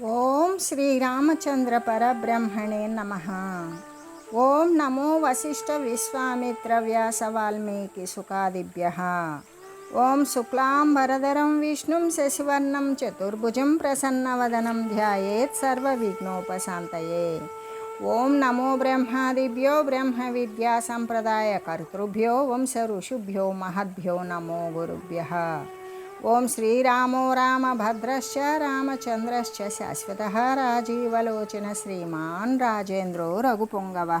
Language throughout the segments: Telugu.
ఓం శ్రీరామచంద్ర పరబ్రహ్మణే నమ ఓం నమో వశిష్ఠ విశ్వామిత్ర వ్యాస వాల్మీకి సుఖాదిభ్య ఓం శుక్లాం వరదరం విష్ణుం శశివర్ణం చతుర్భుజం ప్రసన్నవదనం ధ్యాయేత్ సర్వవిఘ్నోపశాంతయే ఓం నమో బ్రహ్మాదిభ్యో బ్రహ్మ విద్యా సంప్రదాయ కర్తృభ్యో వంశ ఋషుభ్యో మహద్భ్యో నమో గురుభ్య ఓం శ్రీరామో రామభద్రశ్చ రామచంద్రశ్చ శాశ్వత రాజీవలోచన శ్రీమాన్ రాజేంద్రో రఘుపొంగవ.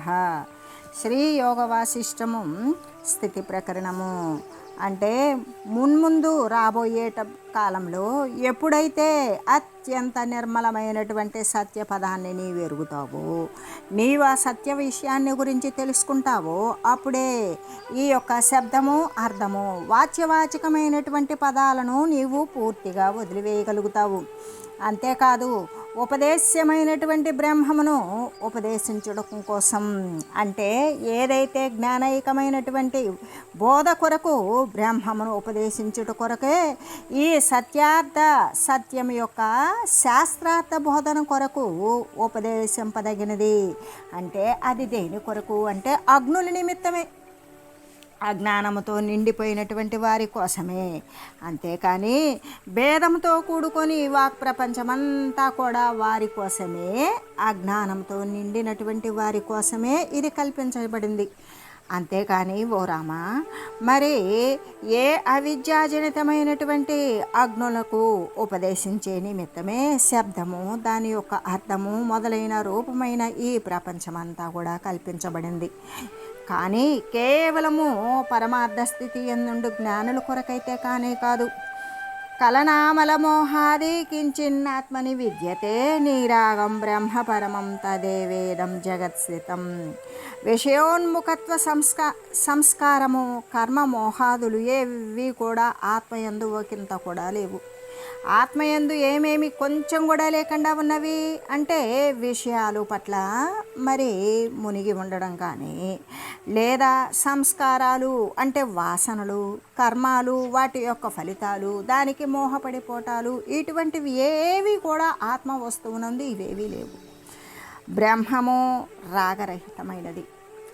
శ్రీయోగవాసిష్టము స్థితి ప్రకరణము అంటే మున్ముందు రాబోయేట కాలంలో ఎప్పుడైతే అత్యంత నిర్మలమైనటువంటి సత్య పదాన్ని నీవు ఎరుగుతావో నీవు ఆ సత్య విషయాన్ని గురించి తెలుసుకుంటావో అప్పుడే ఈ యొక్క శబ్దము అర్థము వాచ్యవాచకమైనటువంటి పదాలను నీవు పూర్తిగా వదిలివేయగలుగుతావు. అంతేకాదు ఉపదేశ్యమైనటువంటి బ్రహ్మమును ఉపదేశించడం కోసం. అంటే ఏదైతే జ్ఞానైకమైనటువంటి బోధ కొరకు బ్రహ్మమును ఉపదేశించుట కొరకే ఈ సత్యార్థ సత్యం యొక్క శాస్త్రార్థ బోధన కొరకు ఉపదేశింపదగినది. అంటే అది దేని కొరకు? అంటే అగ్నుల నిమిత్తమే. అజ్ఞానముతో నిండిపోయినటువంటి వారి కోసమే. అంతేకాని భేదంతో కూడుకొని వాక్ ప్రపంచమంతా కూడా వారి కోసమే అజ్ఞానంతో నిండినటువంటి వారి కోసమే ఇది కల్పించబడింది. అంతేకాని ఓ రామ మరి ఏ అవిద్యాజనితమైనటువంటి అగ్నులకు ఉపదేశించే నిమిత్తమే శబ్దము దాని యొక్క అర్థము మొదలైన రూపమైన ఈ ప్రపంచమంతా కూడా కల్పించబడింది. కానీ కేవలము పరమార్థ స్థితి ఎందుండు జ్ఞానుల కొరకైతే కానే కాదు. కలనామల మోహాది కించిన్నాత్మని విద్యతే నీరాగం బ్రహ్మ పరమం తదే వేదం జగత్స్థితం విషయోన్ముఖత్వ సంస్కా సంస్కారము కర్మ మోహాదులు ఏవి కూడా ఆత్మయందు ఒకంత కూడా లేవు. ఆత్మయందు ఏమేమి కొంచెం కూడా లేకుండా ఉన్నవి? అంటే విషయాలు పట్ల మరి మునిగి ఉండడం కానీ లేదా సంస్కారాలు అంటే వాసనలు కర్మాలు వాటి యొక్క ఫలితాలు దానికి మోహపడిపోటాలు ఇటువంటివి ఏవి కూడా ఆత్మ వస్తువునందు ఇవేవీ లేవు. బ్రహ్మము రాగరహితమైనది.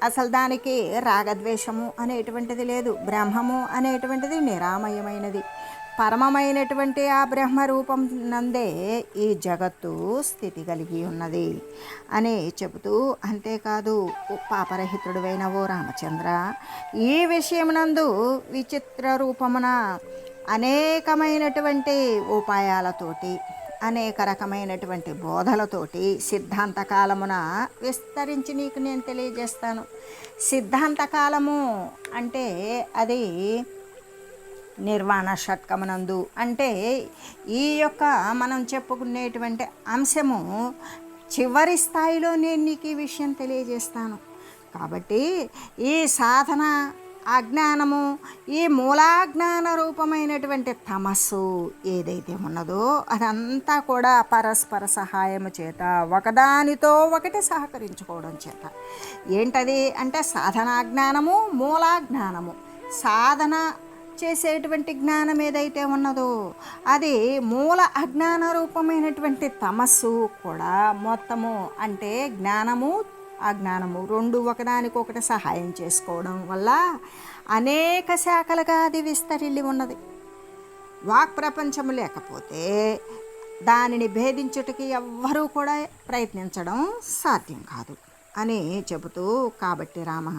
అసలు దానికి రాగద్వేషము అనేటువంటిది లేదు. బ్రహ్మము అనేటువంటిది నిరామయమైనది. పరమమైనటువంటి ఆ బ్రహ్మ రూపం నందే ఈ జగత్తు స్థితి కలిగి ఉన్నది అని చెబుతూ అంతేకాదు పాపరహితుడువైన ఓ రామచంద్ర ఈ విషయమునందు విచిత్ర రూపమున అనేకమైనటువంటి ఉపాయాలతోటి అనేక రకమైనటువంటి బోధలతోటి సిద్ధాంతకాలమున విస్తరించి నీకు నేను తెలియజేస్తాను. సిద్ధాంతకాలము అంటే అది నిర్వాణ షట్కమనందు. అంటే ఈ యొక్క మనం చెప్పుకునేటువంటి అంశము చివరి స్థాయిలో నేను నీకు ఈ విషయం తెలియజేస్తాను. కాబట్టి ఈ సాధన అజ్ఞానము ఈ మూలాజ్ఞాన రూపమైనటువంటి తమస్సు ఏదైతే ఉన్నదో అదంతా కూడా పరస్పర సహాయము చేత ఒకదానితో ఒకటి సహకరించుకోవడం చేత. ఏంటది? అంటే సాధనాజ్ఞానము మూలాజ్ఞానము. సాధన చేసేటువంటి జ్ఞానం ఏదైతే ఉన్నదో అది మూల అజ్ఞాన రూపమైనటువంటి తమస్సు కూడా మొత్తము అంటే జ్ఞానము అజ్ఞానము రెండు ఒకదానికొకటి సహాయం చేసుకోవడం వల్ల అనేక శాఖలుగా అది విస్తరిల్లి ఉన్నది. వాక్ ప్రపంచము లేకపోతే దానిని భేదించుటకి ఎవ్వరూ కూడా ప్రయత్నించడం సాధ్యం కాదు. అని చెబుతూ కాబట్టి రామ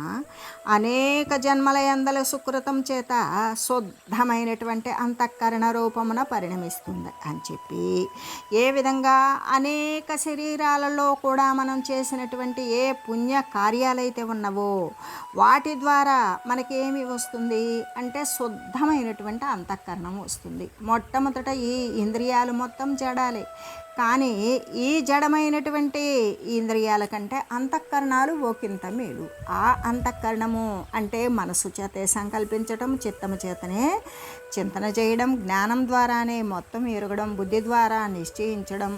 అనేక జన్మల ఎందల సుకృతం చేత శుద్ధమైనటువంటి అంతఃకరణ రూపమున పరిణమిస్తుంది అని చెప్పి ఏ విధంగా అనేక శరీరాలలో కూడా మనం చేసినటువంటి ఏ పుణ్య కార్యాలైతే ఉన్నవో వాటి ద్వారా మనకేమి వస్తుంది అంటే శుద్ధమైనటువంటి అంతఃకరణం వస్తుంది. మొట్టమొదట ఈ ఇంద్రియాలు మొత్తం చెడాలి కానీ ఈ జడమైనటువంటి ఇంద్రియాల కంటే అంతఃకరణాలు ఓకింత మేలు. ఆ అంతఃకరణము అంటే మనసు చేతే సంకల్పించటం చిత్తము చేతనే చింతన చేయడం జ్ఞానం ద్వారానే మొత్తం ఎరగడం బుద్ధి ద్వారా నిశ్చయించడం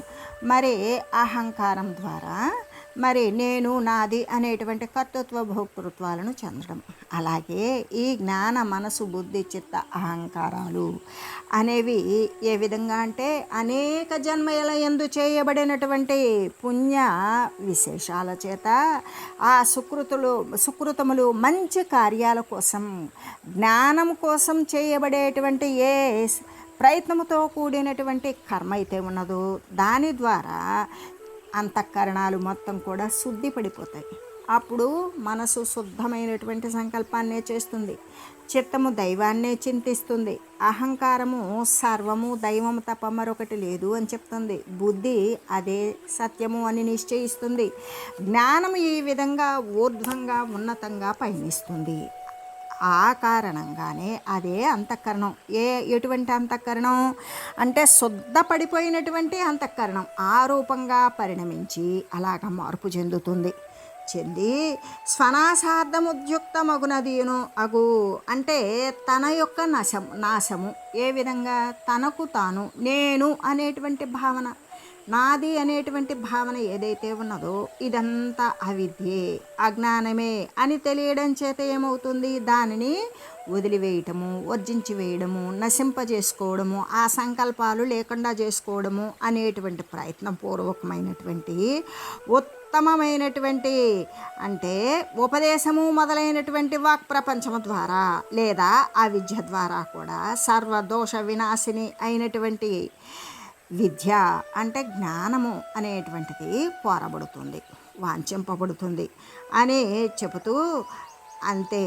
మరి అహంకారం ద్వారా మరి నేను నాది అనేటువంటి కర్తృత్వ భోక్తృత్వాలను చెందడం. అలాగే ఈ జ్ఞాన మనసు బుద్ధి చిత్త అహంకారాలు అనేవి ఏ విధంగా అంటే అనేక జన్మల ఎందు చేయబడినటువంటి పుణ్య విశేషాల చేత ఆ సుకృతులు సుకృతములు మంచి కార్యాల కోసం జ్ఞానం కోసం చేయబడేటువంటి ఏ ప్రయత్నముతో కూడినటువంటి కర్మ అయితే ఉన్నదో దాని ద్వారా అంతఃకరణాలు మొత్తం కూడా శుద్ధి పడిపోతాయి. అప్పుడు మనసు శుద్ధమైనటువంటి సంకల్పాన్నే చేస్తుంది. చిత్తము దైవాన్నే చింతిస్తుంది. అహంకారము సర్వము దైవము తప్ప మరొకటి లేదు అని చెప్తుంది. బుద్ధి అదే సత్యము అని నిశ్చయిస్తుంది. జ్ఞానం ఈ విధంగా ఊర్ధ్వంగా ఉన్నతంగా పయనిస్తుంది. ఆ కారణంగానే అదే అంతఃకరణం. ఏ ఎటువంటి అంతఃకరణం? అంటే శుద్ధ పడిపోయినటువంటి అంతఃకరణం. ఆ రూపంగా పరిణమించి అలాగ మార్పు చెందుతుంది. చెంది స్వనాశార్థముద్యుక్తమగునదిను అగు. అంటే తన యొక్క నశం నాశము. ఏ విధంగా? తనకు తాను నేను అనేటువంటి భావన. నాది అనేటువంటి భావన ఏదైతే ఉన్నదో ఇదంతా అవిద్యే అజ్ఞానమే అని తెలియడం చేత ఏమవుతుంది? దానిని వదిలివేయటము వర్జించి వేయడము నశింపజేసుకోవడము ఆ సంకల్పాలు లేకుండా చేసుకోవడము అనేటువంటి ప్రయత్నం పూర్వకమైనటువంటి ఉత్తమమైనటువంటి అంటే ఉపదేశము మొదలైనటువంటి వాక్ ప్రపంచము ద్వారా లేదా ఆ విద్య ద్వారా కూడా సర్వదోష వినాశిని అయినటువంటి విద్య అంటే జ్ఞానము అనేటువంటిది పోరబడుతుంది వాంఛింపబడుతుంది అని చెబుతూ అంతే.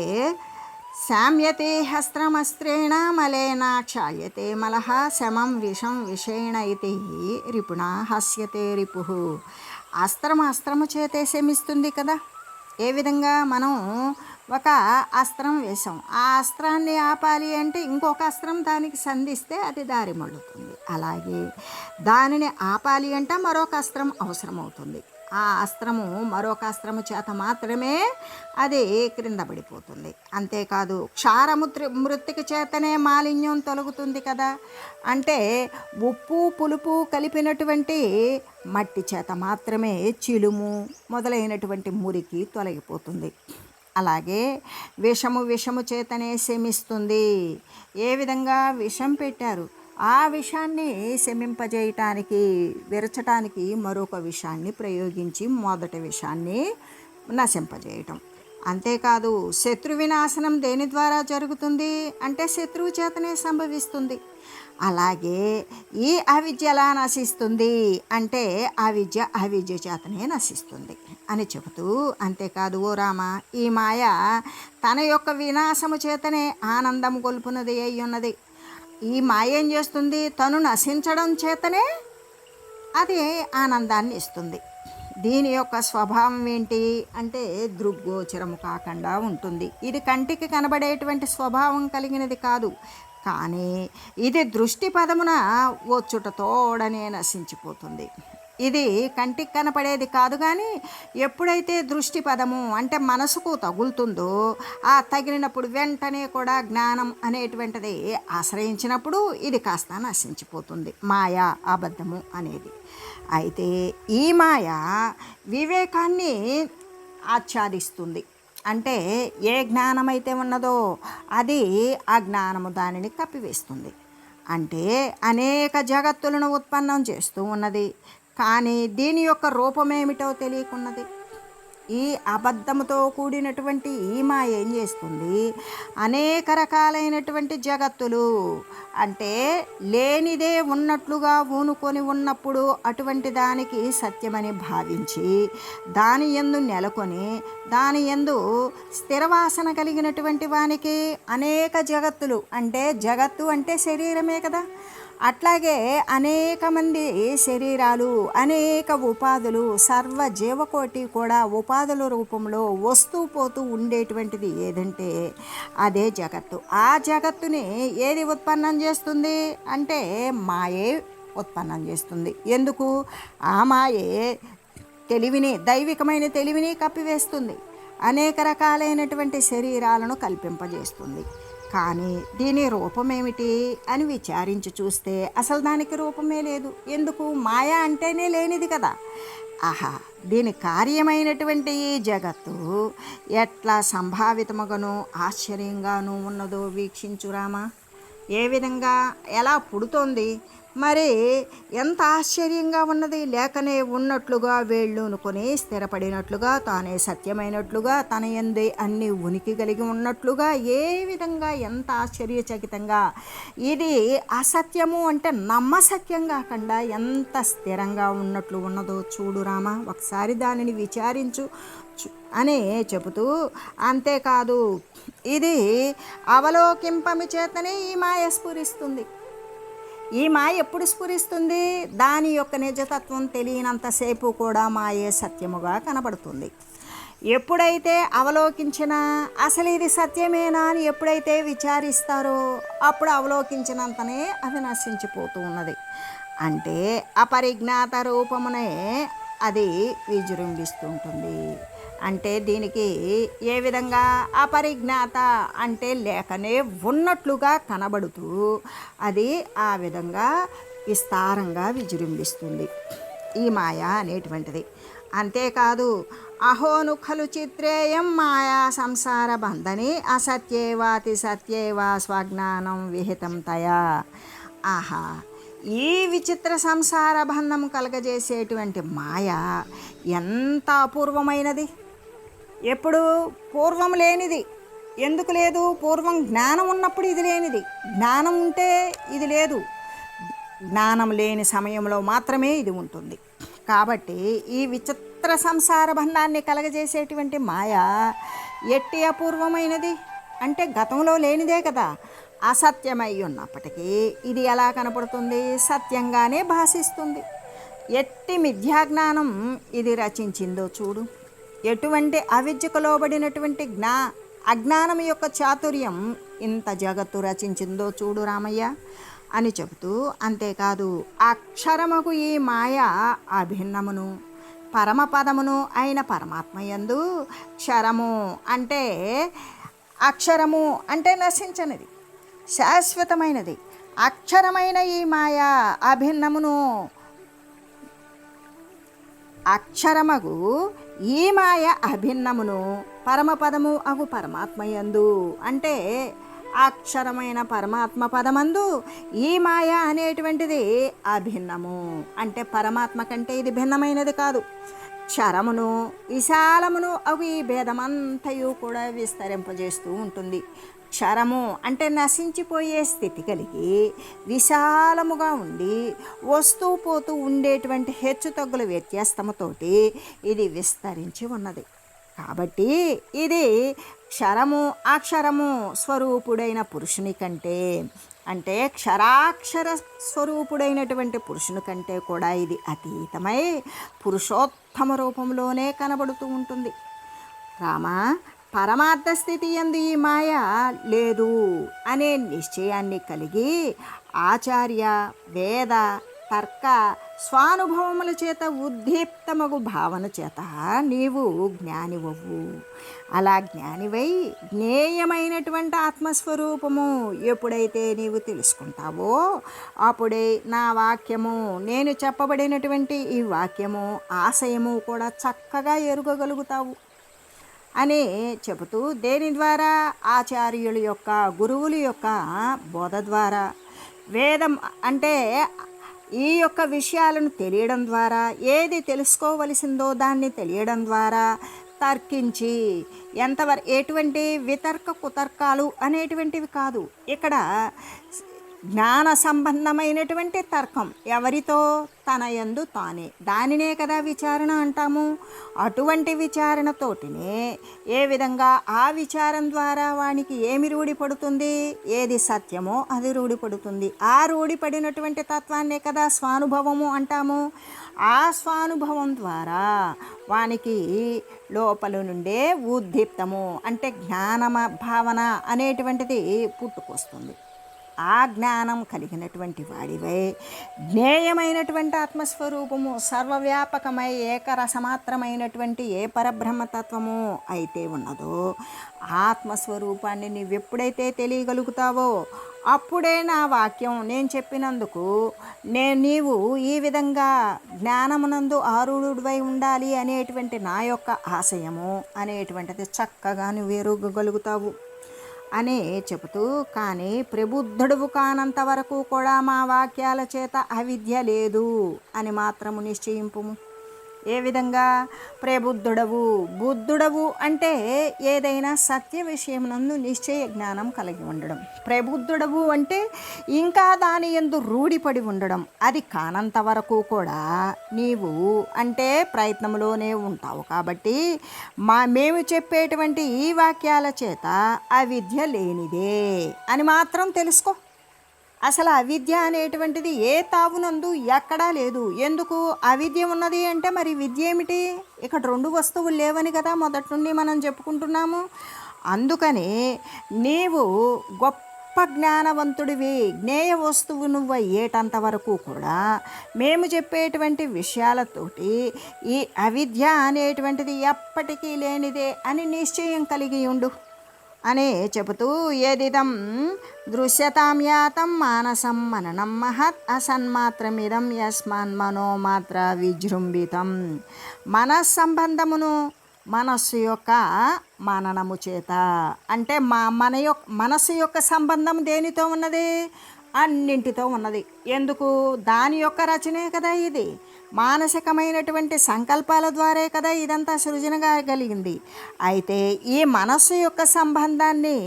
శామ్యతే హస్త్రమస్త్రేణ మలేన క్షాయతే మలహ శమం విషం విషేణ ఇది రిపుణ హస్యతే రిపు. అస్త్రం అస్త్రము చేతే శమిస్తుంది కదా. ఏ విధంగా మనం ఒక అస్త్రం వేసాం ఆ అస్త్రాన్ని ఆపాలి అంటే ఇంకొక అస్త్రం దానికి సంధిస్తే అది దారి మళ్ళుతుంది. అలాగే దానిని ఆపాలి అంటే మరొక అస్త్రం అవసరమవుతుంది. ఆ అస్త్రము మరొక అస్త్రము చేత మాత్రమే అది క్రింద పడిపోతుంది. అంతేకాదు క్షారముత్రి మృతికి చేతనే మాలిన్యం తొలగుతుంది కదా. అంటే ఉప్పు పులుపు కలిపినటువంటి మట్టి చేత మాత్రమే చిలుము మొదలైనటువంటి మురికి తొలగిపోతుంది. అలాగే విషము విషము చేతనే శమిస్తుంది. ఏ విధంగా విషం పెట్టారు? ఆ విషాన్ని శమింపజేయటానికి విరచటానికి మరొక విషాన్ని ప్రయోగించి మొదటి విషాన్ని నశింపజేయటం. అంతేకాదు శత్రు వినాశనం దేని ద్వారా జరుగుతుంది? అంటే శత్రువు చేతనే సంభవిస్తుంది. అలాగే ఈ అవిద్య ఎలా నశిస్తుంది అంటే ఆ విద్య అవిద్య చేతనే నశిస్తుంది అని చెబుతూ అంతేకాదు ఓ రామ ఈ మాయ తన యొక్క వినాశము చేతనే ఆనందం గొల్పునది అయి ఉన్నది. ఈ మాయ ఏం చేస్తుంది? తను నశించడం చేతనే అది ఆనందాన్ని ఇస్తుంది. దీని యొక్క స్వభావం ఏంటి అంటే దృగ్గోచరము కాకుండా ఉంటుంది. ఇది కంటికి కనబడేటువంటి స్వభావం కలిగినది కాదు. కానీ ఇది దృష్టి పదమున వచ్చుటతోడనే నశించిపోతుంది. ఇది కంటికి కనపడేది కాదు కానీ ఎప్పుడైతే దృష్టి పదము అంటే మనసుకు తగులుతుందో ఆ తగిలినప్పుడు వెంటనే కూడా జ్ఞానం అనేటువంటిది ఆశ్రయించినప్పుడు ఇది కాస్త నశించిపోతుంది. మాయా అబద్ధము అనేది. అయితే ఈ మాయ వివేకాన్ని ఆచ్ఛాదిస్తుంది. అంటే ఏ జ్ఞానమైతే ఉన్నదో అది ఆ జ్ఞానము దానిని కప్పివేస్తుంది. అంటే అనేక జగత్తులను ఉత్పన్నం చేస్తూ ఉన్నది. కానీ దీని యొక్క రూపమేమిటో తెలియకున్నది? ఈ అబద్ధముతో కూడినటువంటి ఈ మాయ ఏం చేస్తుంది? అనేక రకాలైనటువంటి జగత్తులు. అంటే లేనిదే ఉన్నట్లుగా ఊనుకొని ఉన్నప్పుడు అటువంటి దానికి సత్యమని భావించి దాని ఎందు నెలకొని దాని ఎందు స్థిరవాసన కలిగినటువంటి వానికి అనేక జగత్తులు. అంటే జగత్తు అంటే శరీరమే కదా. అట్లాగే అనేక మంది శరీరాలు అనేక ఉపాధులు సర్వ జీవకోటి కూడా ఉపాధుల రూపంలో వస్తూ పోతూ ఉండేటువంటిది ఏదంటే అదే జగత్తు. ఆ జగత్తుని ఏది ఉత్పన్నం చేస్తుంది? అంటే మాయే ఉత్పన్నం చేస్తుంది. ఎందుకు? ఆ మాయే తెలివిని దైవికమైన తెలివిని కప్పివేస్తుంది. అనేక రకాలైనటువంటి శరీరాలను కల్పింపజేస్తుంది. కానీ దీని రూపమేమిటి అని విచారించి చూస్తే అసలు దానికి రూపమే లేదు. ఎందుకు? మాయ అంటేనే లేనిది కదా. ఆహా దీని కార్యమైనటువంటి ఈ జగత్తు ఎట్లా సంభావితముగాను ఆశ్చర్యంగాను ఉన్నదో వీక్షించురామా? ఏ విధంగా? ఎలా పుడుతోంది? మరి ఎంత ఆశ్చర్యంగా ఉన్నది? లేకనే ఉన్నట్లుగా వేళ్ళునుకొని స్థిరపడినట్లుగా తానే సత్యమైనట్లుగా తన ఎందే అన్ని ఉనికి కలిగి ఉన్నట్లుగా ఏ విధంగా ఎంత ఆశ్చర్యచకితంగా. ఇది అసత్యము అంటే నమ్మసత్యం కాకుండా ఎంత స్థిరంగా ఉన్నట్లు ఉన్నదో చూడు రామా ఒకసారి దానిని విచారించు చు- అని చెబుతూ అంతేకాదు ఇది అవలోకింపమి చేతనే ఈ మాయ స్ఫురిస్తుంది. ఈ మాయ ఎప్పుడు స్ఫురిస్తుంది? దాని యొక్క నిజతత్వం తెలియనంతసేపు కూడా మాయే సత్యముగా కనబడుతుంది. ఎప్పుడైతే అవలోకించినా అసలు ఇది సత్యమేనా అని ఎప్పుడైతే విచారిస్తారో అప్పుడు అవలోకించినంతనే అది నశించిపోతూ ఉన్నది. అంటే అపరిజ్ఞాత రూపమునే అది విజృంభిస్తుంటుంది. అంటే దీనికి ఏ విధంగా అపరిజ్ఞాత అంటే లేకనే ఉన్నట్లుగా కనబడుతూ అది ఆ విధంగా విస్తారంగా విజృంభిస్తుంది. ఈ మాయ అనేటువంటిది. అంతేకాదు అహోనుఖలు చిత్రేయం మాయా సంసార బంధని అసత్యేవాతి సత్యేవా స్వజ్ఞానం విహితం తయా. ఆహా ఈ విచిత్ర సంసార బంధం కలగజేసేటువంటి మాయ ఎంత అపూర్వమైనది? ఎప్పుడు పూర్వం లేనిది. ఎందుకు లేదు? పూర్వం జ్ఞానం ఉన్నప్పుడు ఇది లేనిది. జ్ఞానం ఉంటే ఇది లేదు. జ్ఞానం లేని సమయంలో మాత్రమే ఇది ఉంటుంది. కాబట్టి ఈ విచిత్ర సంసార బంధాన్ని కలగజేసేటువంటి మాయ ఎట్టి అపూర్వమైనది? అంటే గతంలో లేనిదే కదా. అసత్యమై ఉన్నప్పటికీ ఇది ఎలా కనపడుతుంది? సత్యంగానే భాషిస్తుంది ఎట్టి మిథ్యాజ్ఞానం ఇది రచించిందో చూడు. ఎటువంటి అవిద్యకు లోబడినటువంటి జ్ఞా అజ్ఞానం యొక్క చాతుర్యం ఇంత జగత్తు రచించిందో చూడు రామయ్య అని చెబుతూ అంతేకాదు అక్షరముకు ఈ మాయ అభిన్నమును పరమపదమును అయిన పరమాత్మయందు క్షరము అంటే అక్షరము అంటే నశించనిది శాశ్వతమైనది. అక్షరమైన ఈ మాయ అభిన్నమును అక్షరమగు ఈ మాయ అభిన్నమును పరమపదము అగు పరమాత్మయందు. అంటే అక్షరమైన పరమాత్మ పదమందు ఈ మాయ అనేటువంటిది అభిన్నము. అంటే పరమాత్మ కంటే ఇది భిన్నమైనది కాదు. క్షరమును విశాలమును అవి ఈ భేదమంతయు కూడా విస్తరింపజేస్తూ ఉంటుంది. క్షరము అంటే నశించిపోయే స్థితి కలిగి విశాలముగా ఉండి వస్తూ పోతూ ఉండేటువంటి హెచ్చు తగ్గుల వ్యత్యాసముతోటి ఇది విస్తరించి ఉన్నది. కాబట్టి ఇది క్షరము అక్షరము స్వరూపుడైన పురుషుని కంటే అంటే క్షరాక్షర స్వరూపుడైనటువంటి పురుషుని కంటే కూడా ఇది అతీతమై పురుషోత్తమ రూపంలోనే కనబడుతూ ఉంటుంది. రామ పరమార్థ స్థితి ఎందు ఈ మాయ లేదు అనే నిశ్చయాన్ని కలిగి ఆచార్య వేద తర్క స్వానుభవముల చేత ఉద్దీప్తమగు భావన చేత నీవు జ్ఞానివవు అలా జ్ఞానివై జ్ఞేయమైనటువంటి ఆత్మస్వరూపము ఎప్పుడైతే నీవు తెలుసుకుంటావో అప్పుడే నా వాక్యము నేను చెప్పబడినటువంటి ఈ వాక్యము ఆశయము కూడా చక్కగా ఎరుగగలుగుతావు. అని చెబుతూ దేని ద్వారా? ఆచార్యుల యొక్క గురువుల యొక్క బోధ ద్వారా. వేదం అంటే ఈ యొక్క విషయాలను తెలియడం ద్వారా ఏది తెలుసుకోవలసిందో దాన్ని తెలియడం ద్వారా తర్కించి ఎంతవరకు ఎటువంటి వితర్క కుతర్కాలు అనేటువంటివి కాదు. ఇక్కడ జ్ఞాన సంబంధమైనటువంటి తర్కం ఎవరితో? తన యందు తానే. దానినే కదా విచారణ అంటాము. అటువంటి విచారణతోటినే ఏ విధంగా ఆ విచారం ద్వారా వానికి ఏమి రూఢిపడుతుంది ఏది సత్యమో అది రూఢిపడుతుంది ఆ రూఢిపడినటువంటి తత్వాన్నే కదా స్వానుభవము అంటాము. ఆ స్వానుభవం ద్వారా వానికి లోపల నుండే ఉద్దీప్తము అంటే జ్ఞానమ భావన అనేటువంటిది పుట్టుకొస్తుంది. ఆ జ్ఞానం కలిగినటువంటి వాడివై. జ్ఞేయమైనటువంటి ఆత్మస్వరూపము సర్వవ్యాపకమై ఏకరసమాత్రమైనటువంటి ఏ పరబ్రహ్మతత్వము అయితే ఉన్నదో ఆత్మస్వరూపాన్ని నీవెప్పుడైతే తెలియగలుగుతావో అప్పుడే నా వాక్యం నేను చెప్పినందుకు నే నీవు ఈ విధంగా జ్ఞానమునందు ఆరుడువై ఉండాలి అనేటువంటి నా యొక్క ఆశయము అనేటువంటిది చక్కగా నువ్వు ఎరుగగలుగుతావు. అనే చెబుతూ కానీ ప్రబుద్ధుడువు కానంత వరకు కూడా మా వాక్యాల చేత అవిద్య లేదు అని మాత్రము నిశ్చయింపుము. ఏ విధంగా? ప్రబుద్ధుడవు. బుద్ధుడవు అంటే ఏదైనా సత్య విషయం నందు నిశ్చయ జ్ఞానం కలిగి ఉండడం. ప్రబుద్ధుడవు అంటే ఇంకా దాని ఎందు రూఢిపడి ఉండడం. అది కానంత వరకు కూడా నీవు అంటే ప్రయత్నంలోనే ఉంటావు కాబట్టి మా మేము చెప్పేటువంటి ఈ వాక్యాల చేత అవిద్య లేనిదే అని మాత్రం తెలుసుకో. అసలు అవిద్య అనేటువంటిది ఏ తావునందు ఎక్కడా లేదు. ఎందుకు? అవిద్య ఉన్నది అంటే మరి విద్య ఏమిటి? ఇక్కడ రెండు వస్తువులు లేవని కదా మొదటి నుండి మనం చెప్పుకుంటున్నాము. అందుకని నీవు గొప్ప జ్ఞానవంతుడివి జ్ఞేయ వస్తువు నువ్వు అయ్యేటంత వరకు కూడా మేము చెప్పేటువంటి విషయాలతోటి ఈ అవిద్య అనేటువంటిది ఎప్పటికీ లేనిదే అని నిశ్చయం కలిగి ఉండు. అని చెబుతూ ఏదిదం? దృశ్యతాం యాతం మానసం మననం మహత్ అసన్మాత్రమిదం యస్మాన్ మనోమాత్ర విజృంభితం. మనస్సంబంధమును మనస్సు యొక్క మననము చేత. అంటే మా మన యొక్క మనస్సు యొక్క సంబంధం దేనితో ఉన్నది? అన్నింటితో ఉన్నది. ఎందుకు? దాని యొక్క రచనే కదా ఇది. మానసికమైనటువంటి సంకల్పాల ద్వారే కదా ఇదంతా సృజనగా కలిగింది అయితే ఈ మనస్సు యొక్క సంబంధాన్ని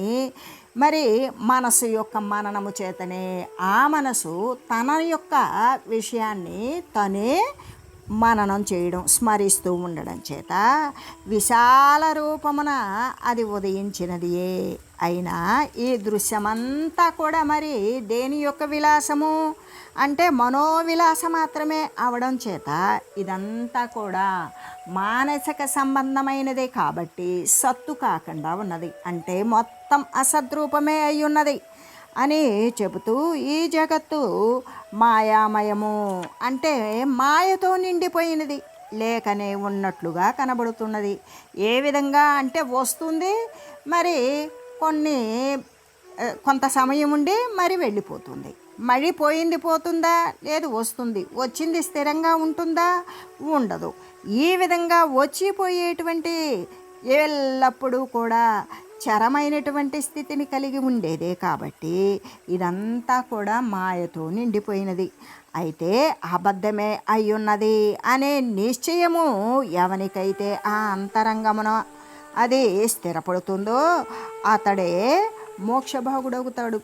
మరి మనసు యొక్క మననము చేతనే ఆ మనసు తన యొక్క విషయాన్ని తనే మననం చేయడం స్మరిస్తూ ఉండడం చేత విశాల రూపమున అది ఉదయించినదియే. అయినా ఈ దృశ్యమంతా కూడా మరి దేని యొక్క విలాసము? అంటే మనోవిలాసం మాత్రమే అవడం చేత ఇదంతా కూడా మానసిక సంబంధమైనదే కాబట్టి సత్తు కాకుండా ఉన్నది. అంటే మొత్తం అసద్రూపమే అయి ఉన్నది అని చెబుతూ ఈ జగత్తు మాయామయము. అంటే మాయతో నిండిపోయినది. లేకనే ఉన్నట్లుగా కనబడుతున్నది. ఏ విధంగా అంటే వస్తుంది మరి కొన్ని కొంత సమయం ఉండి మరి వెళ్ళిపోతుంది. మళ్ళీ పోయింది పోతుందా? లేదు వస్తుంది. వచ్చింది స్థిరంగా ఉంటుందా? ఉండదు. ఈ విధంగా వచ్చిపోయేటువంటి ఎల్లప్పుడూ కూడా చరమైనటువంటి స్థితిని కలిగి ఉండేదే కాబట్టి ఇదంతా కూడా మాయతో నిండిపోయినది. అయితే అబద్ధమే అయ్యున్నది అనే నిశ్చయము ఎవనికైతే ఆ అంతరంగమున అది స్థిరపడుతుందో అతడే మోక్షభాగుడవుతాడు.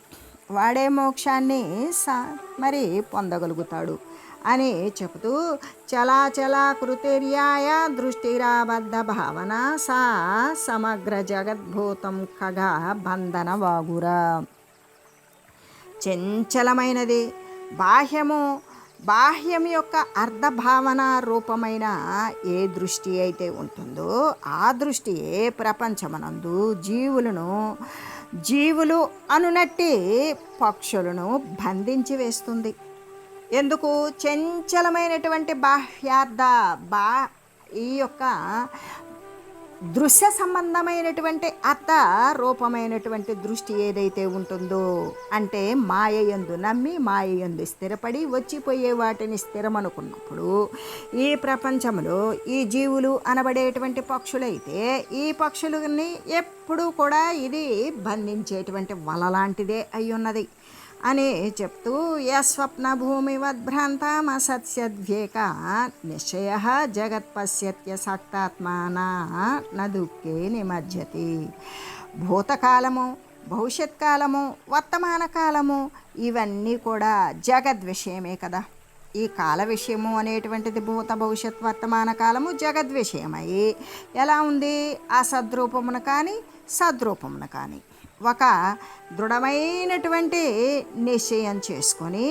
వాడే మోక్షాన్ని సా మరి పొందగలుగుతాడు అని చెబుతూ చలాచల కృతిర్యాయ దృష్టిరాబద్ధ భావన సా సమగ్ర జగద్భూతం కగా బంధన వాగురా. చంచలమైనది. బాహ్యము బాహ్యం యొక్క అర్ధభావన రూపమైన ఏ దృష్టి అయితే ఉంటుందో ఆ దృష్టియే ప్రపంచమనందు జీవులను జీవులు అనునట్టి పక్షులను బంధించి వేస్తుంది. ఎందుకు? చంచలమైనటువంటి బాహ్యార్థ బా ఈ యొక్క దృశ్య సంబంధమైనటువంటి అర్థ రూపమైనటువంటి దృష్టి ఏదైతే ఉంటుందో అంటే మాయయందు నమ్మి మాయయందు స్థిరపడి వచ్చిపోయే వాటిని స్థిరమనుకున్నప్పుడు ఈ ప్రపంచంలో ఈ జీవులు అనబడేటువంటి పక్షులైతే ఈ పక్షులని ఎప్పుడూ కూడా ఇది బంధించేటువంటి వల లాంటిదే అయి ఉన్నది అని చెప్తూ యస్వప్న భూమివద్భ్రాంతమసత్యద్వేక నిశ్చయ జగత్పశ్యత్య సక్తాత్మానా న నిమజ్జతి. భూతకాలము భవిష్యత్ కాలము వర్తమాన కాలము ఇవన్నీ కూడా జగద్ విషయమే కదా. ఈ కాల విషయము అనేటువంటిది భూత భవిష్యత్ వర్తమాన కాలము జగద్ విషయమై ఎలా ఉంది? ఆ కానీ సద్రూపమున కానీ. ఒక దృఢమైనటువంటి నిశ్చయం చేసుకొని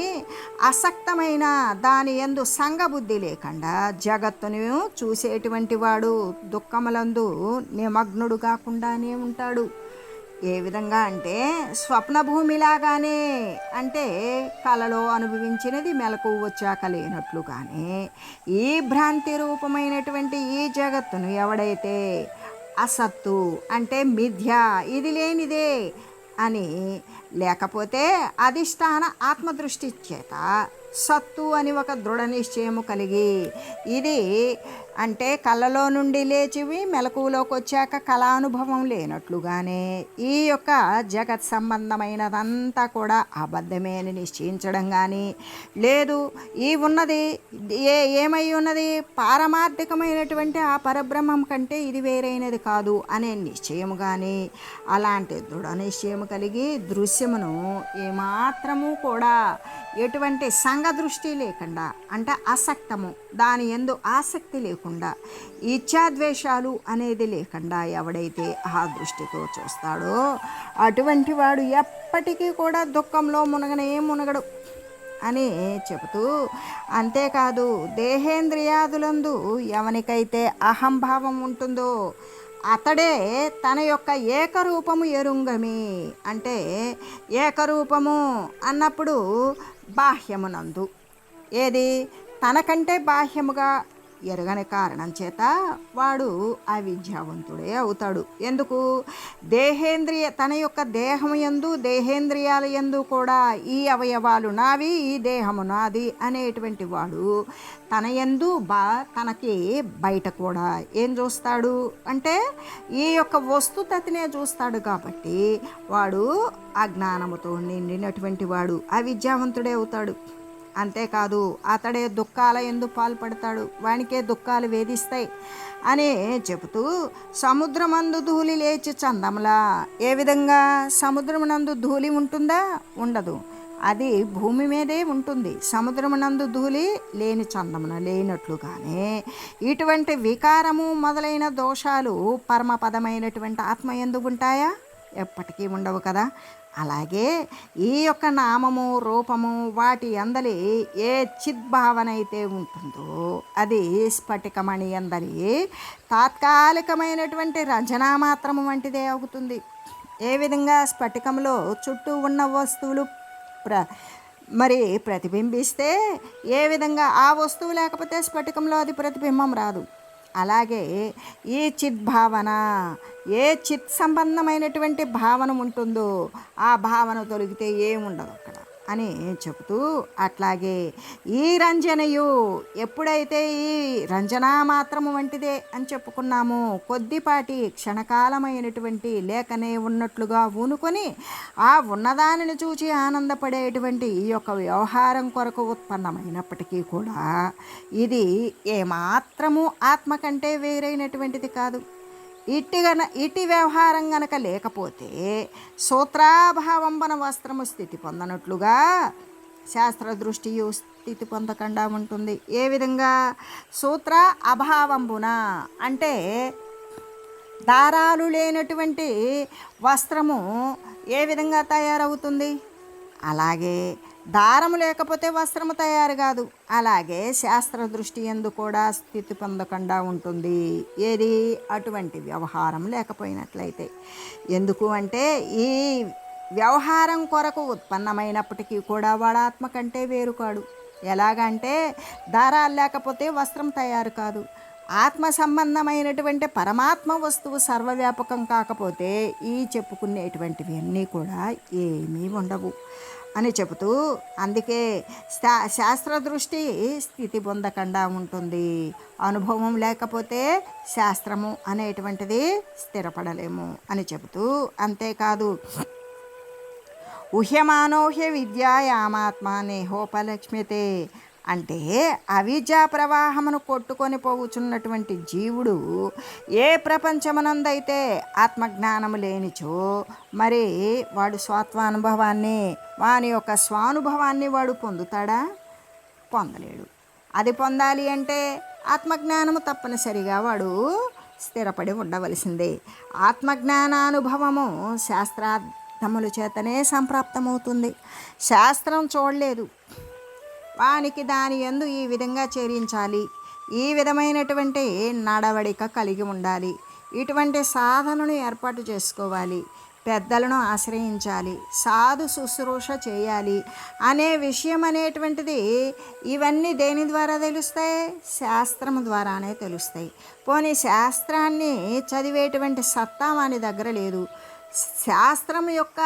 అసక్తమైన దాని ఎందు సంగబుద్ధి లేకుండా జగత్తును చూసేటువంటి వాడు దుఃఖములందు నిమగ్నుడు కాకుండానే ఉంటాడు. ఏ విధంగా అంటే స్వప్న భూమిలాగానే అంటే కలలో అనుభవించినది మెలకు వచ్చాక లేనట్లుగానే ఈ భ్రాంతి రూపమైనటువంటి ఈ జగత్తును ఎవడైతే అసత్తు అంటే మిథ్య ఇది లేనిదే అని. లేకపోతే అధిష్టాన ఆత్మదృష్టి చేత సత్తు అని ఒక దృఢ నిశ్చయము కలిగి ఇది అంటే కళ్ళలో నుండి లేచివి మెలకువలోకి వచ్చాక కళానుభవం లేనట్లుగానే ఈ యొక్క జగత్ సంబంధమైనదంతా కూడా అబద్ధమే అని నిశ్చయించడం కానీ లేదు ఈ ఉన్నది ఏ ఏమై ఉన్నది? పారమార్థికమైనటువంటి ఆ పరబ్రహ్మం కంటే ఇది వేరైనది కాదు అనే నిశ్చయము కానీ అలాంటి దృఢ నిశ్చయము కలిగి దృశ్యమును ఏమాత్రము కూడా ఎటువంటి సంఘ దృష్టి లేకుండా అంటే అసక్తము దాని ఎందు ఆసక్తి లేకుండా ఇచ్ఛాద్వేషాలు అనేది లేకుండా ఎవడైతే ఆ దృష్టితో చూస్తాడో అటువంటి వాడు ఎప్పటికీ కూడా దుఃఖంలో మునగనే మునగడు అని చెబుతూ అంతేకాదు దేహేంద్రియాదులందు ఎవనికైతే అహంభావం ఉంటుందో అతడే తన యొక్క ఏకరూపము ఎరుంగమి. అంటే ఏకరూపము అన్నప్పుడు బాహ్యమునందు. ఏది? తనకంటే బాహ్యముగా ఎరగని కారణం చేత వాడు అవిద్యావంతుడే అవుతాడు. ఎందుకు? దేహేంద్రియ తన యొక్క దేహము ఎందు దేహేంద్రియాల ఎందు కూడా ఈ అవయవాలు నావి ఈ దేహము నాది అనేటువంటి వాడు తన ఎందు బా తనకి బయట కూడా ఏం చూస్తాడు? అంటే ఈ యొక్క వస్తుతతినే చూస్తాడు కాబట్టి వాడు అజ్ఞానముతో నిండినటువంటి వాడు అవిద్యావంతుడే అవుతాడు. అంతేకాదు అతడే దుఃఖాల ఎందు పాల్పడతాడు వానికే దుఃఖాలు వేధిస్తాయి అని చెబుతూ సముద్రమందు ధూళి లేచి చందములా. ఏ విధంగా సముద్రమునందు ధూళి ఉంటుందా? ఉండదు. అది భూమి మీదే ఉంటుంది. సముద్రమునందు ధూళి లేని చందమున లేనట్లుగానే ఇటువంటి వికారము మొదలైన దోషాలు పరమపదమైనటువంటి ఆత్మ ఎందుకు ఉంటాయా? ఎప్పటికీ ఉండవు కదా. అలాగే ఈ యొక్క నామము రూపము వాటి అందలి ఏ చిద్భావన అయితే ఉంటుందో అది స్ఫటికమణి అందలి తాత్కాలికమైనటువంటి రచనా మాత్రము వంటిదే అవుతుంది. ఏ విధంగా స్ఫటికంలో చుట్టూ ఉన్న వస్తువులు ప్ర మరి ప్రతిబింబిస్తే ఏ విధంగా ఆ వస్తువు లేకపోతే స్ఫటికంలో అది ప్రతిబింబం రాదు. అలాగే ఈ చిద్భావన ఏ చిత్ సంబంధమైనటువంటి భావన ఉంటుందో ఆ భావన తొలగితే ఏముండదు అక్కడ. అని చెబుతూ అట్లాగే ఈ రంజనయు ఎప్పుడైతే ఈ రంజనా మాత్రము వంటిదే అని చెప్పుకున్నాము కొద్దిపాటి క్షణకాలమైనటువంటి లేకనే ఉన్నట్లుగా ఊనుకొని ఆ ఉన్నదానిని చూచి ఆనందపడేటువంటి ఈ యొక్క వ్యవహారం కొరకు ఉత్పన్నమైనప్పటికీ కూడా ఇది ఏమాత్రము ఆత్మ కంటే వేరైనటువంటిది కాదు. ఇట్టి గన ఇటు వ్యవహారం గనక లేకపోతే సూత్రాభావంబన వస్త్రము స్థితి పొందనట్లుగా శాస్త్ర దృష్టియు స్థితి పొందకుండా ఉంటుంది. ఏ విధంగా? సూత్ర అభావంబున అంటే దారాలు లేనటువంటి వస్త్రము ఏ విధంగా తయారవుతుంది? అలాగే దారము లేకపోతే వస్త్రము తయారు కాదు. అలాగే శాస్త్ర దృష్టి ఎందు కూడా స్థితి పొందకుండా ఉంటుంది. ఏది? అటువంటి వ్యవహారం లేకపోయినట్లయితే. ఎందుకు అంటే ఈ వ్యవహారం కొరకు ఉత్పన్నమైనప్పటికీ కూడా వాడు ఆత్మ కంటే వేరు కాడు. ఎలాగంటే దారాలు లేకపోతే వస్త్రం తయారు కాదు. ఆత్మ సంబంధమైనటువంటి పరమాత్మ వస్తువు సర్వవ్యాపకం కాకపోతే ఈ చెప్పుకునేటువంటివి అన్నీ కూడా ఏమీ ఉండవు. అని చెబుతూ అందుకే శా శాస్త్ర దృష్టి స్థితి పొందకుండా ఉంటుంది. అనుభవం లేకపోతే శాస్త్రము అనేటువంటిది స్థిరపడలేము అని చెబుతూ అంతేకాదు. ఊహ్యమానోహ్య విద్యాయామాత్మ నేహోపలక్ష్మితే అంటే అవిద్యా ప్రవాహమును కొట్టుకొని పోవుచున్నటువంటి జీవుడు ఏ ప్రపంచమునందైతే ఆత్మజ్ఞానము లేనిచో మరి వాడు స్వాత్వానుభవాన్ని వాని యొక్క స్వానుభవాన్ని వాడు పొందుతాడా? పొందలేడు. అది పొందాలి అంటే ఆత్మజ్ఞానము తప్పనిసరిగా వాడు స్థిరపడి ఉండవలసిందే. ఆత్మజ్ఞానానుభవము శాస్త్రార్థముల చేతనే సంప్రాప్తమవుతుంది. శాస్త్రం చూడలేదు. పాపానికి దాని ఎందు ఈ విధంగా చేరించాలి. ఈ విధమైనటువంటి నడవడిక కలిగి ఉండాలి. ఇటువంటి సాధనను ఏర్పాటు చేసుకోవాలి. పెద్దలను ఆశ్రయించాలి. సాధు శుశ్రూష చేయాలి. అనే విషయం అనేటువంటిది ఇవన్నీ దేని ద్వారా తెలుస్తాయి? శాస్త్రం ద్వారానే తెలుస్తాయి. పోనీ శాస్త్రాన్ని చదివేటువంటి సత్తా వాని దగ్గర లేదు. శాస్త్రం యొక్క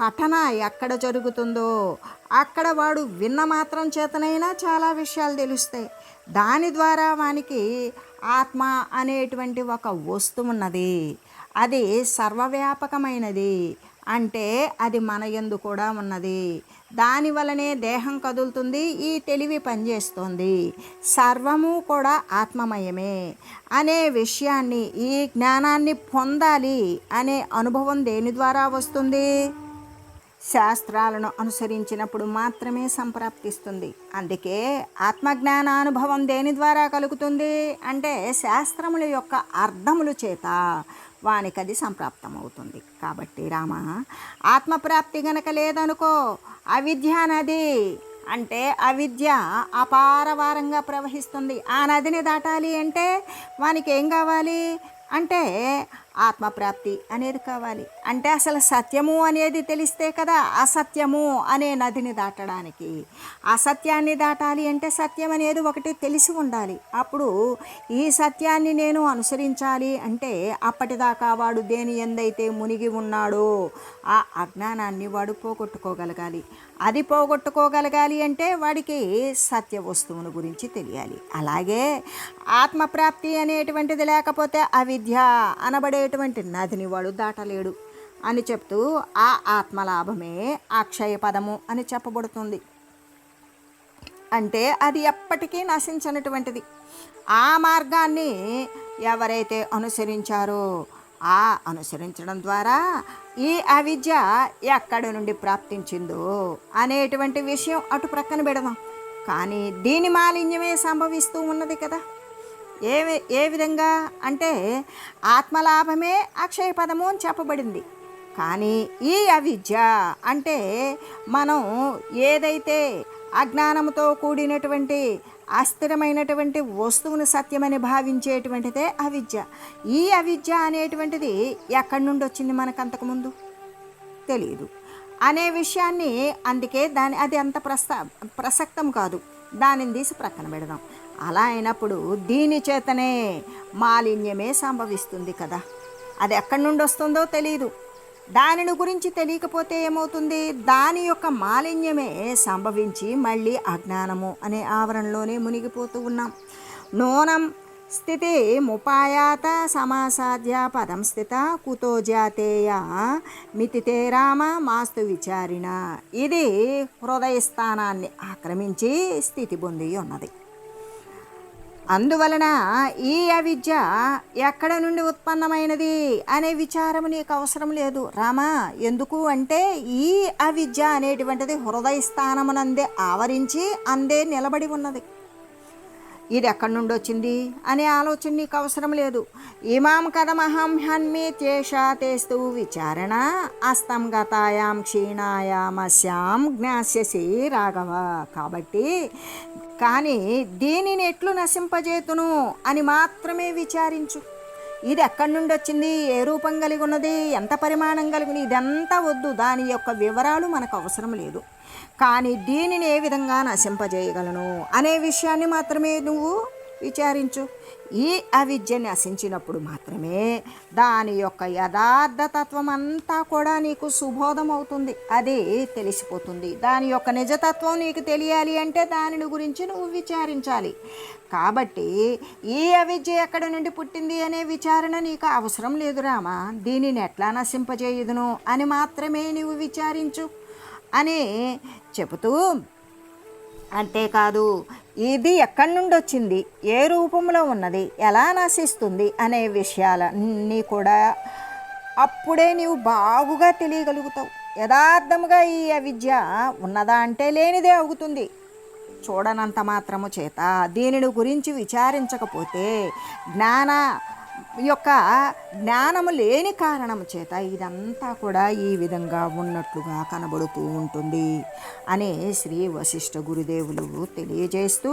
పఠన ఎక్కడ జరుగుతుందో అక్కడ వాడు విన్న మాత్రం చేతనైనా చాలా విషయాలు తెలుస్తాయి. దాని ద్వారా వానికి ఆత్మ అనేటువంటి ఒక వస్తువు ఉన్నది అది సర్వవ్యాపకమైనది. అంటే అది మన ఎందు కూడా ఉన్నది. దానివలనే దేహం కదులుతుంది. ఈ తెలివి పనిచేస్తుంది. సర్వము కూడా ఆత్మమయమే. అనే విషయాన్ని ఈ జ్ఞానాన్ని పొందాలి అనే అనుభవం దేని ద్వారా వస్తుంది? శాస్త్రాలను అనుసరించినప్పుడు మాత్రమే సంప్రాప్తిస్తుంది. అందుకే ఆత్మజ్ఞాన అనుభవం దేని ద్వారా కలుగుతుంది? అంటే శాస్త్రముల యొక్క అర్థముల చేత వానికి అది సంప్రాప్తమవుతుంది. కాబట్టి రామ ఆత్మప్రాప్తి గనక లేదనుకో అవిద్య నది అంటే అవిద్య అపారవారంగా ప్రవహిస్తుంది. ఆ నదిని దాటాలి అంటే వానికి ఏం కావాలి? అంటే ఆత్మప్రాప్తి అనేది కావాలి. అంటే అసలు సత్యము అనేది తెలిస్తే కదా అసత్యము అనే నదిని దాటడానికి. అసత్యాన్ని దాటాలి అంటే సత్యం అనేది ఒకటి తెలిసి ఉండాలి. అప్పుడు ఈ సత్యాన్ని నేను అనుసరించాలి అంటే అప్పటిదాకా వాడు దేని ఎందైతే మునిగి ఉన్నాడో ఆ అజ్ఞానాన్ని వాడు పోగొట్టుకోగలగాలి. అది పోగొట్టుకోగలగాలి అంటే వాడికి సత్య వస్తువును గురించి తెలియాలి. అలాగే ఆత్మప్రాప్తి అనేటువంటిది లేకపోతే అవిద్య అయ్యేటువంటి నదిని వాడు దాటలేడు అని చెప్తూ ఆ ఆత్మలాభమే అక్షయ పదము అని చెప్పబడుతుంది. అంటే అది ఎప్పటికీ నశించినటువంటిది. ఆ మార్గాన్ని ఎవరైతే అనుసరించారో ఆ అనుసరించడం ద్వారా ఈ అవిద్య ఎక్కడి నుండి ప్రాప్తించిందో అనేటువంటి విషయం అటు ప్రక్కన పెడదాం. కానీ దీని మాలిన్యమే సంభవిస్తూ ఉన్నది కదా. ఏ ఏ విధంగా అంటే ఆత్మలాభమే అక్షయ పదము అని చెప్పబడింది. కానీ ఈ అవిద్య అంటే మనం ఏదైతే అజ్ఞానంతో కూడినటువంటి అస్థిరమైనటువంటి వస్తువును సత్యమని భావించేటువంటిదే అవిద్య. ఈ అవిద్య అనేటువంటిది ఎక్కడి నుండి వచ్చింది మనకు అంతకుముందు తెలియదు అనే విషయాన్ని అందుకే దాని అది అంత ప్రస్త ప్రసక్తం కాదు. దానిని తీసి ప్రక్కన పెడదాం. అలా అయినప్పుడు దీని చేతనే మాలిన్యమే సంభవిస్తుంది కదా. అది ఎక్కడి నుండి వస్తుందో తెలియదు దానిని గురించి తెలియకపోతే ఏమవుతుంది? దాని యొక్క మాలిన్యమే సంభవించి మళ్ళీ అజ్ఞానము అనే ఆవరణలోనే మునిగిపోతూ ఉన్నాం. నూనం స్థితి ముపాయాత సమాసాధ్య పదం స్థిత కుతో జాతేయ మితితే రామ మాస్తు విచారిణ. ఇది హృదయ స్థానాన్ని ఆక్రమించి స్థితి పొంది ఉన్నది. అందువలన ఈ అవిద్య ఎక్కడ నుండి ఉత్పన్నమైనది అనే విచారం నీకు అవసరం లేదు. రామా ఎందుకు అంటే ఈ అవిద్య అనేటువంటిది హృదయ స్థానమునందే ఆవరించి అందే నిలబడి ఉన్నది. ఇది ఎక్కడి నుండి వచ్చింది అనే ఆలోచన నీకు అవసరం లేదు. ఇమాం కథమహం హన్మి తేషా తేస్తు విచారణ అస్తం గతాయాం క్షీణాయామస్యాం జ్ఞాస్యసి రాఘవ. కాబట్టి కానీ దీనిని ఎట్లు నశింపజేతును అని మాత్రమే విచారించు. ఇది ఎక్కడి నుండి వచ్చింది ఏ రూపం కలిగి ఉన్నది ఎంత పరిమాణం కలిగి ఇదంతా వద్దు. దాని యొక్క వివరాలు మనకు అవసరం లేదు. కానీ దీనిని ఏ విధంగా నశింపజేయగలను అనే విషయాన్ని మాత్రమే నువ్వు విచారించు. ఈ అవిద్య నశించినప్పుడు మాత్రమే దాని యొక్క యథార్థ తత్వం అంతా కూడా నీకు సుబోధం అవుతుంది అది తెలిసిపోతుంది. దాని యొక్క నిజతత్వం నీకు తెలియాలి అంటే దానిని గురించి నువ్వు విచారించాలి. కాబట్టి ఈ అవిద్య ఎక్కడి నుండి పుట్టింది అనే విచారణ నీకు అవసరం లేదు రామా. దీనిని ఎట్లా నశింపజేయుదును అని మాత్రమే నువ్వు విచారించు. అని చెబుతూ అంతేకాదు ఇది ఎక్కడి నుండి వచ్చింది ఏ రూపంలో ఉన్నది? ఎలా నశిస్తుంది? అనే విషయాలన్నీ కూడా అప్పుడే నీవు బాగుగా తెలియగలుగుతావు. యథార్థముగా ఈ అవిద్య ఉన్నదా అంటే లేనిదే అవుతుంది. చూడనంత మాత్రము చేత దీనిని గురించి విచారించకపోతే జ్ఞాన యొక్క జ్ఞానము లేని కారణం చేత ఇదంతా కూడా ఈ విధంగా ఉన్నట్లుగా కనబడుతూ ఉంటుంది అని శ్రీ వశిష్ఠ గురుదేవులు తెలియజేస్తూ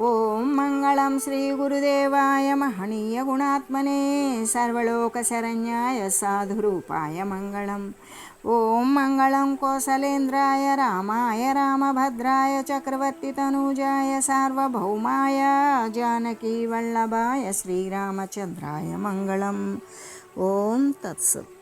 ఓం మంగళం శ్రీ గురుదేవాయ మహనీయ గుణాత్మనే సర్వలోక శరణ్యాయ సాధురూపాయ మంగళం. ॐ मंगल कोसलेन्द्राय रामाय चक्रवर्ती तनुजाय सार्वभौमाय जानकीवल्लभाय श्रीरामचंद्राय मङ्गलम् ओम तत्सत्।